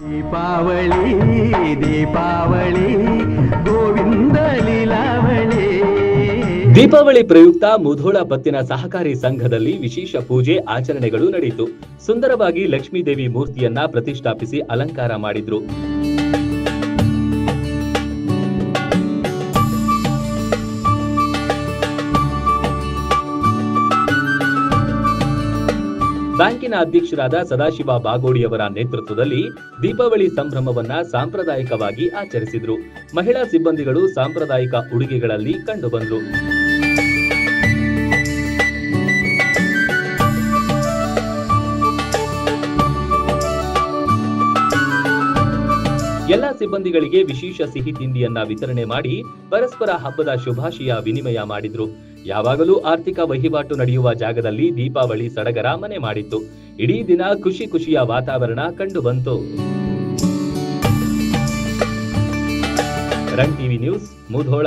ದೀಪಾವಳಿ ದೀಪಾವಳಿ, ಗೋವಿಂದ ಲೀಲಾವಳಿ. ದೀಪಾವಳಿ ಪ್ರಯುಕ್ತ ಮುಧೋಳ ಪತ್ತಿನ ಸಹಕಾರಿ ಸಂಘದಲ್ಲಿ ವಿಶೇಷ ಪೂಜೆ, ಆಚರಣೆಗಳು ನಡೆಯಿತು ಸುಂದರವಾಗಿ ಲಕ್ಷ್ಮೀದೇವಿ ಮೂರ್ತಿಯನ್ನ ಪ್ರತಿಷ್ಠಾಪಿಸಿ ಅಲಂಕಾರ ಮಾಡಿದ್ರು. ಬ್ಯಾಂಕಿನ ಅಧ್ಯಕ್ಷರಾದ ಸದಾಶಿವ ಬಾಗೋಡಿಯವರ ನೇತೃತ್ವದಲ್ಲಿ ದೀಪಾವಳಿ ಸಂಭ್ರಮವನ್ನ ಸಾಂಪ್ರದಾಯಿಕವಾಗಿ ಆಚರಿಸಿದ್ರು. ಮಹಿಳಾ ಸಿಬ್ಬಂದಿಗಳು ಸಾಂಪ್ರದಾಯಿಕ ಉಡುಗೆಗಳಲ್ಲಿ ಕಂಡುಬಂದ್ರು. ಎಲ್ಲಾ ಸಿಬ್ಬಂದಿಗಳಿಗೆ ವಿಶೇಷ ಸಿಹಿ ತಿಂಡಿಯನ್ನ ವಿತರಣೆ ಮಾಡಿ ಪರಸ್ಪರ ಹಬ್ಬದ ಶುಭಾಶಯ ವಿನಿಮಯ ಮಾಡಿದ್ರು. ಯಾವಾಗಲೂ ಆರ್ಥಿಕ ವಹಿವಾಟು ನಡೆಯುವ ಜಾಗದಲ್ಲಿ ದೀಪಾವಳಿ ಸಡಗರ ಮನೆ ಮಾಡಿತ್ತು. ಇಡೀ ದಿನ ಖುಷಿ ಖುಷಿಯ ವಾತಾವರಣ ಕಂಡು ಬಂತು. Run TV news Mudhol.